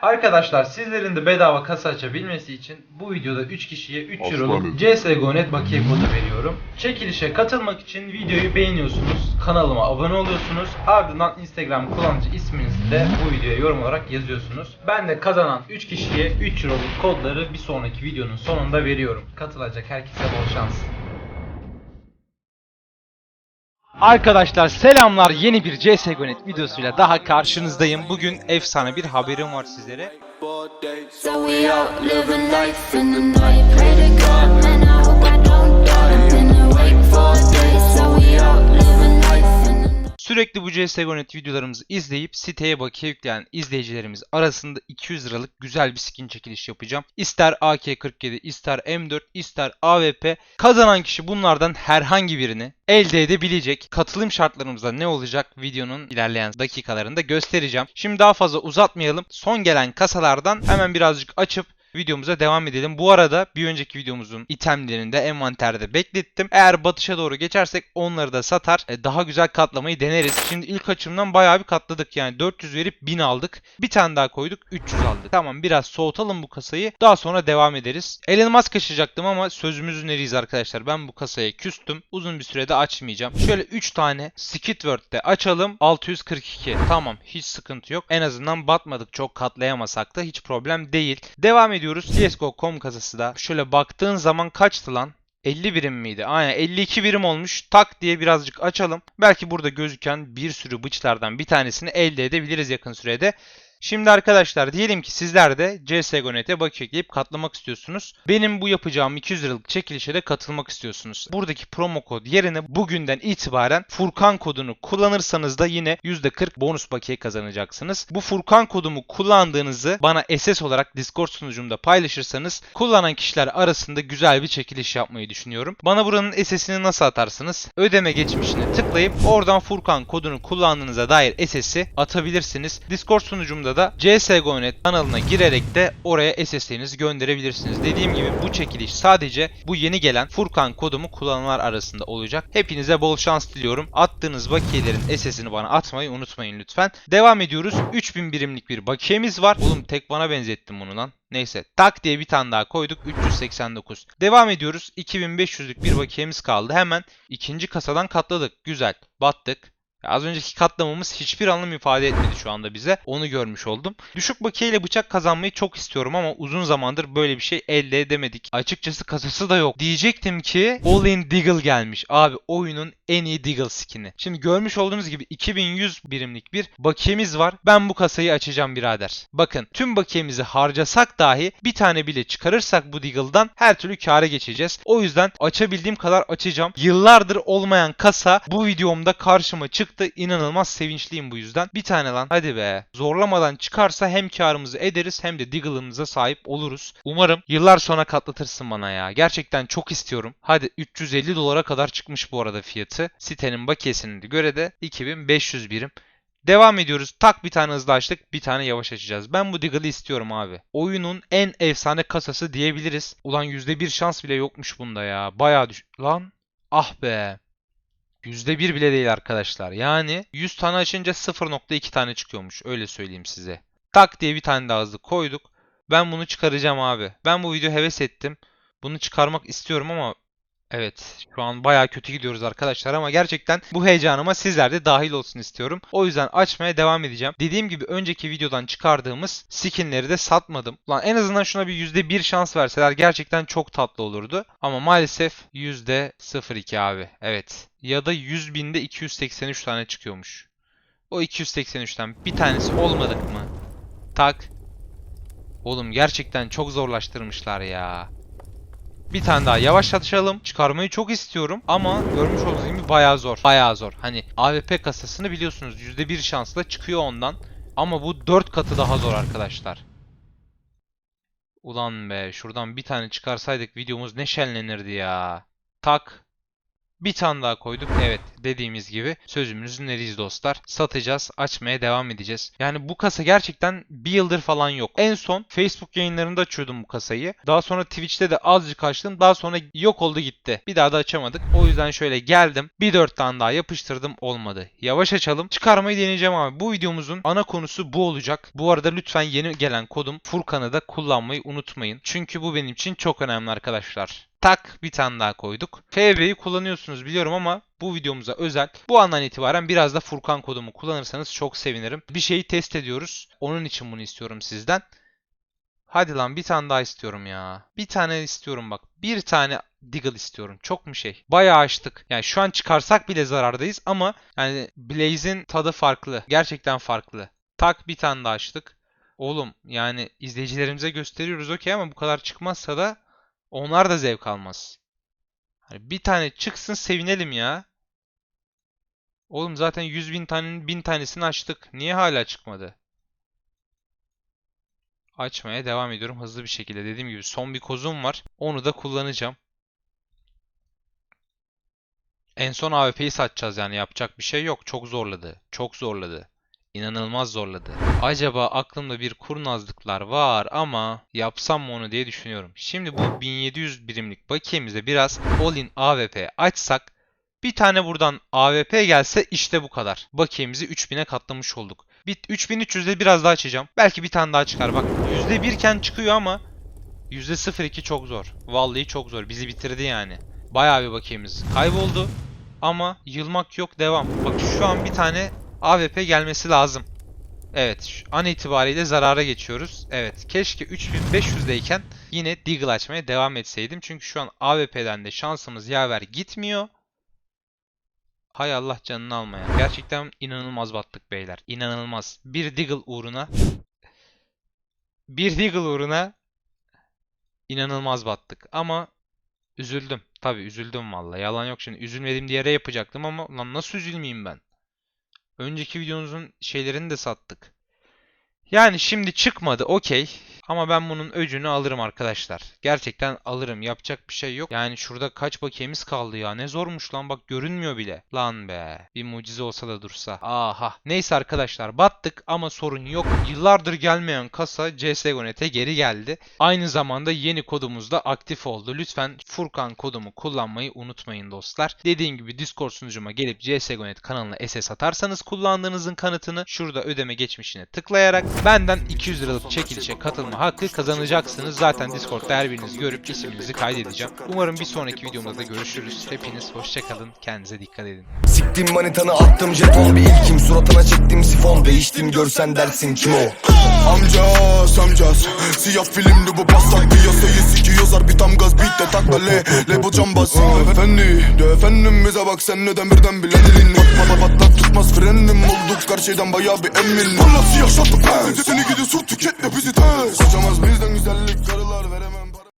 Arkadaşlar sizlerin de bedava kasa açabilmesi için bu videoda 3 kişiye 3 Aslanım. euroluk CSGO.net bakiye kodu veriyorum. Çekilişe katılmak için videoyu beğeniyorsunuz, kanalıma abone oluyorsunuz, ardından Instagram kullanıcı isminizi de bu videoya yorum olarak yazıyorsunuz. Ben de kazanan 3 kişiye 3 euroluk kodları bir sonraki videonun sonunda veriyorum. Katılacak herkese bol şans. Arkadaşlar selamlar yeni bir CSGO.net videosuyla daha karşınızdayım. Bugün efsane bir haberim var sizlere. Sürekli bu CSGO.net videolarımızı izleyip siteye bakiye yükleyen izleyicilerimiz arasında 200 liralık güzel bir skin çekiliş yapacağım. İster AK-47, ister M4, ister AWP kazanan kişi bunlardan herhangi birini elde edebilecek. Katılım şartlarımızda ne olacak videonun ilerleyen dakikalarında göstereceğim. Şimdi daha fazla uzatmayalım. Son gelen kasalardan hemen birazcık açıp videomuza devam edelim. Bu arada bir önceki videomuzun itemlerini de envanterde beklettim. Eğer batışa doğru geçersek onları da satar. e, Daha güzel katlamayı deneriz. Şimdi ilk açımdan bayağı bir katladık. Yani 400 verip 1000 aldık. Bir tane daha koyduk 300 aldık. Tamam biraz soğutalım bu kasayı. Daha sonra devam ederiz. Elon Musk açacaktım ama sözümüzün eriyiz arkadaşlar. Ben bu kasaya küstüm. Uzun bir sürede açmayacağım. Şöyle 3 tane Skidward'de açalım. 642. Tamam hiç sıkıntı yok. En azından batmadık. Çok katlayamasak da hiç problem değil. Devam ediyoruz. CSGO.com kasası da. Şöyle baktığın zaman kaçtı lan? 50 birim miydi? Aynen 52 birim olmuş. Tak diye birazcık açalım. Belki burada gözüken bir sürü bıçlardan bir tanesini elde edebiliriz yakın sürede. Şimdi arkadaşlar diyelim ki sizler de CSGO.net'e bakiye ekleyip katlamak istiyorsunuz. Benim bu yapacağım 200 liralık çekilişe de katılmak istiyorsunuz. Buradaki promo kod yerine bugünden itibaren Furkan kodunu kullanırsanız da yine %40 bonus bakiye kazanacaksınız. Bu Furkan kodumu kullandığınızı bana SS olarak Discord sunucumda paylaşırsanız kullanan kişiler arasında güzel bir çekiliş yapmayı düşünüyorum. Bana buranın SS'ini nasıl atarsınız? Ödeme geçmişine tıklayıp oradan Furkan kodunu kullandığınıza dair SS'i atabilirsiniz. Discord sunucumda da CSGO.net kanalına girerek de oraya SS'lerinizi gönderebilirsiniz. Dediğim gibi bu çekiliş sadece bu yeni gelen Furkan kodumu kullananlar arasında olacak. Hepinize bol şans diliyorum. Attığınız bakiyelerin SS'ini bana atmayı unutmayın lütfen. Devam ediyoruz. 3000 birimlik bir bakiyemiz var. Oğlum tek bana benzettim bunu lan. Neyse tak diye bir tane daha koyduk 389. Devam ediyoruz 2500'lük bir bakiyemiz kaldı. Hemen ikinci kasadan katladık. Güzel battık. Az önceki katlamamız hiçbir anlam ifade etmedi şu anda bize. Onu görmüş oldum. Düşük bakiyeyle bıçak kazanmayı çok istiyorum ama uzun zamandır böyle bir şey elde edemedik. Açıkçası kasası da yok. Diyecektim ki All in Deagle gelmiş. Abi oyunun en iyi Deagle skin'i. Şimdi görmüş olduğunuz gibi 2100 birimlik bir bakiyemiz var. Ben bu kasayı açacağım birader. Bakın tüm bakiyemizi harcasak dahi bir tane bile çıkarırsak bu Deagle'dan her türlü kâra geçeceğiz. O yüzden açabildiğim kadar açacağım. Yıllardır olmayan kasa bu videomda karşıma çıktı. İnanılmaz sevinçliyim bu yüzden. Bir tane lan hadi be. Zorlamadan çıkarsa hem karımızı ederiz hem de Deagle'ımıza sahip oluruz. Umarım yıllar sonra katlatırsın bana ya. Gerçekten çok istiyorum. Hadi 350 dolara kadar çıkmış bu arada fiyatı. Sitenin bakiyesine göre de 2500 birim. Devam ediyoruz. Tak bir tane hızlı açtık. Bir tane yavaş açacağız. Ben bu Deagle'ı istiyorum abi. Oyunun en efsane kasası diyebiliriz. Ulan %1 şans bile yokmuş bunda ya. Bayağı düş... Lan. Ah be. %1 bile değil arkadaşlar. Yani 100 tane açınca 0.2 tane çıkıyormuş. Öyle söyleyeyim size. Tak diye bir tane daha hızlı koyduk. Ben bunu çıkaracağım abi. Ben bu video heves ettim. Bunu çıkarmak istiyorum ama Evet, şu an bayağı kötü gidiyoruz arkadaşlar ama gerçekten bu heyecanıma sizler de dahil olsun istiyorum. O yüzden açmaya devam edeceğim. Dediğim gibi önceki videodan çıkardığımız skinleri de satmadım. Lan en azından şuna bir %1 şans verseler gerçekten çok tatlı olurdu. Ama maalesef %02 abi. Evet. Ya da 100 binde 283 tane çıkıyormuş. O 283'ten bir tanesi olmadık mı? Tak. Oğlum gerçekten çok zorlaştırmışlar ya. Bir tane daha yavaşlatalım. Çıkarmayı çok istiyorum ama görmüş olduğunuz gibi bayağı zor. Bayağı zor. Hani AWP kasasını biliyorsunuz %1 şansla çıkıyor ondan. Ama bu 4 katı daha zor arkadaşlar. Ulan be şuradan bir tane çıkarsaydık videomuz ne şenlenirdi ya. Tak. Bir tane daha koyduk. Evet dediğimiz gibi sözümüzün eriyiz dostlar. Satacağız, açmaya devam edeceğiz. Yani bu kasa gerçekten bir yıldır falan yok. En son Facebook yayınlarında açıyordum bu kasayı. Daha sonra Twitch'te de azıcık açtım. Daha sonra yok oldu gitti. Bir daha da açamadık. O yüzden şöyle geldim. Bir dört tane daha yapıştırdım olmadı. Yavaş açalım. Çıkarmayı deneyeceğim abi. Bu videomuzun ana konusu bu olacak. Bu arada lütfen yeni gelen kodum Furkan'ı da kullanmayı unutmayın. Çünkü bu benim için çok önemli arkadaşlar. Tak bir tane daha koyduk. FB'yi kullanıyorsunuz biliyorum ama bu videomuza özel. Bu andan itibaren biraz da Furkan kodumu kullanırsanız çok sevinirim. Bir şeyi test ediyoruz. Onun için bunu istiyorum sizden. Hadi lan bir tane daha istiyorum ya. Bir tane istiyorum bak. Bir tane Deagle istiyorum. Çok mu şey? Bayağı açtık. Yani şu an çıkarsak bile zarardayız ama yani Blaze'in tadı farklı. Gerçekten farklı. Tak bir tane daha açtık. Oğlum yani izleyicilerimize gösteriyoruz okey ama bu kadar çıkmazsa da onlar da zevk almaz. Hani bir tane çıksın sevinelim ya. Oğlum zaten 100 bin tanenin 1000 tanesini açtık. Niye hala çıkmadı? Açmaya devam ediyorum hızlı bir şekilde. Dediğim gibi son bir kozum var. Onu da kullanacağım. En son AWP'yi satacağız yani yapacak bir şey yok. Çok zorladı. Çok zorladı. İnanılmaz zorladı. Acaba aklımda bir kurnazlıklar var ama yapsam mı onu diye düşünüyorum. Şimdi bu 1700 birimlik bakiyemize biraz all-in AWP açsak bir tane buradan AWP gelse işte bu kadar. Bakiyemizi 3000'e katlamış olduk. Bir 3300'de biraz daha açacağım. Belki bir tane daha çıkar. Bak %1 iken çıkıyor ama %02 çok zor. Vallahi çok zor. Bizi bitirdi yani. Bayağı bir bakiyemiz kayboldu. Ama yılmak yok devam. Bak şu an bir tane AWP gelmesi lazım. Evet şu an itibariyle zarara geçiyoruz. Evet keşke 3500'deyken yine Deagle açmaya devam etseydim. Çünkü şu an AWP'den de şansımız yaver gitmiyor. Hay Allah canını almaya. Gerçekten inanılmaz battık beyler. İnanılmaz. Bir Deagle uğruna bir Deagle uğruna inanılmaz battık. Ama üzüldüm. Tabii üzüldüm vallahi. Yalan yok şimdi. Üzülmediğim diğere yapacaktım ama lan nasıl üzülmeyeyim ben? Önceki videonuzun şeylerini de sattık. Yani şimdi çıkmadı okey. Ama ben bunun öcünü alırım arkadaşlar. Gerçekten alırım. Yapacak bir şey yok. Yani şurada kaç bakiyemiz kaldı ya. Ne zormuş lan bak görünmüyor bile. Lan be. Bir mucize olsa da dursa. Aha. Neyse arkadaşlar battık ama sorun yok. Yıllardır gelmeyen kasa CSGO.net'e geri geldi. Aynı zamanda yeni kodumuz da aktif oldu. Lütfen Furkan kodumu kullanmayı unutmayın dostlar. Dediğim gibi Discord sunucuma gelip CSGO.net kanalına SS atarsanız kullandığınızın kanıtını şurada ödeme geçmişine tıklayarak benden 200 liralık çekilişe katılma hakkı kazanacaksınız. Zaten Discord'da her biriniz görüp isminizi kaydedeceğim. Umarım bir sonraki videomda da görüşürüz. Hepiniz hoşçakalın. Kendinize dikkat edin. Siktim manitanı attım jeton bir ilkim Suratına çektim sifon Değiştim görsen dersin kim o Amcas amcas Siyah filmli bu paslak Piyasayı sikiyor zar bir Beat de takveli Lebu cambazı Efendi de efendim bize bak sen neden birden bilen dilin Bakma patlat tutmaz frenim Olduk karşıdan baya bir emin. Parlatı yaşattık ben Seni gidi sur tüketle bizi ters Kaçamaz bizden güzellik karılar veremez.